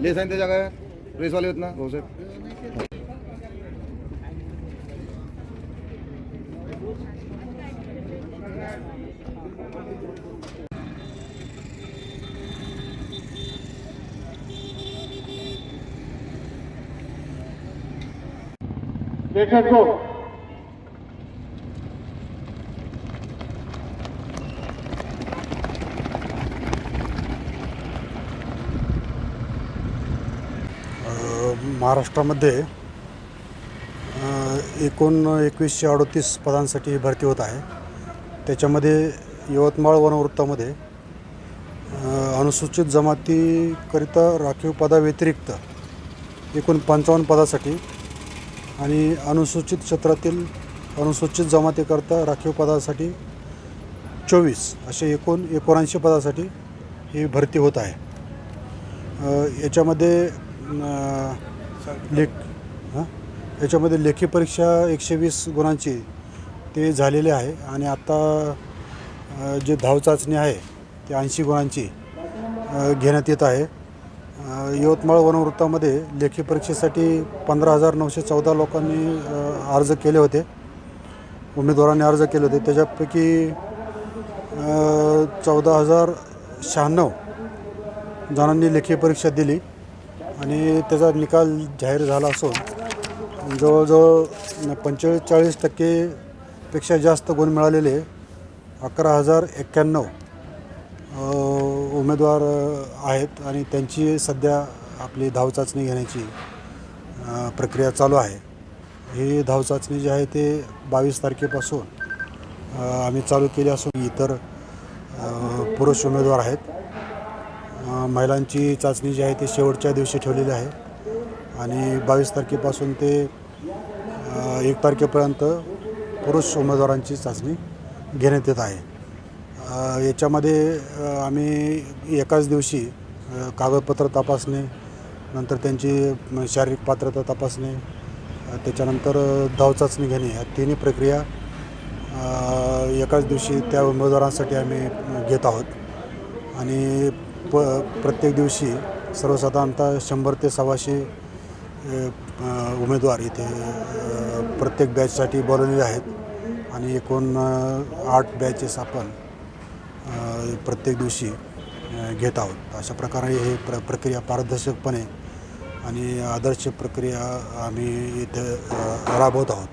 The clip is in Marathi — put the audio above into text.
ले सांगते प्रेस वाले आहेत ना भाऊसाहेब देखा को महाराष्ट्रामध्ये एकूण एकवीसशे अडोतीस पदांसाठी भरती होत आहे. त्याच्यामध्ये यवतमाळ वनवृत्तामध्ये अनुसूचित जमातीकरिता राखीव पदाव्यतिरिक्त एकूण पंचावन्न पदासाठी आणि अनुसूचित क्षेत्रातील अनुसूचित जमातीकरता राखीव पदासाठी चोवीस असे एकूण एकोणऐंशी पदासाठी ही भरती होत आहे. याच्यामध्ये लेख हां? याच्यामध्ये लेखी परीक्षा एकशे वीस गुणांची ते झालेली आहे आणि आत्ता जे धाव चाचणी आहे ती ऐंशी गुणांची घेण्यात येत आहे. यवतमाळ वनवृत्तामध्ये लेखी परीक्षेसाठी पंधरा हजार नऊशे चौदा लोकांनी अर्ज केले होते. उमेदवारांनी अर्ज केले होते. त्याच्यापैकी चौदा हजार शहाण्णव जणांनी लेखी परीक्षा दिली. आणि त्याचा निकाल जाहीर झाला असून जवळजवळ पंचेचाळीस टक्केपेक्षा जास्त गुण मिळालेले अकरा हजार एक्क्याण्णव उमेदवार आहेत आणि त्यांची सध्या आपली धावचाचणी घेण्याची प्रक्रिया चालू आहे. ही धावचाचणी जी आहे ते बावीस तारखेपासून आम्ही चालू केली असून इतर पुरुष उमेदवार आहेत. महिलांची चाचणी जी आहे ती शेवटच्या दिवशी ठेवलेली आहे. आणि बावीस तारखेपासून ते एक तारखेपर्यंत पुरुष उमेदवारांची चाचणी घेण्यात येत आहे. याच्यामध्ये आम्ही एकाच दिवशी कागदपत्र तपासणे नंतर त्यांची शारीरिक पात्रता तपासणे त्याच्यानंतर धावचाचणी धाव चाचणी घेणे या तिन्ही प्रक्रिया एकाच दिवशी त्या उमेदवारांसाठी आम्ही घेत आहोत. आणि प प्रत्येक दिवशी सर्वसाधारणतः शंभर ते सव्वाशे उमेदवार इथे प्रत्येक बॅचसाठी बोलवलेले आहेत. आणि एकूण आठ बॅचेस आपण प्रत्येक दिवशी घेत आहोत. अशा प्रकारे हे प्र प्रक्रिया पारदर्शकपणे आणि आदर्श प्रक्रिया आम्ही इथे राबवत आहोत.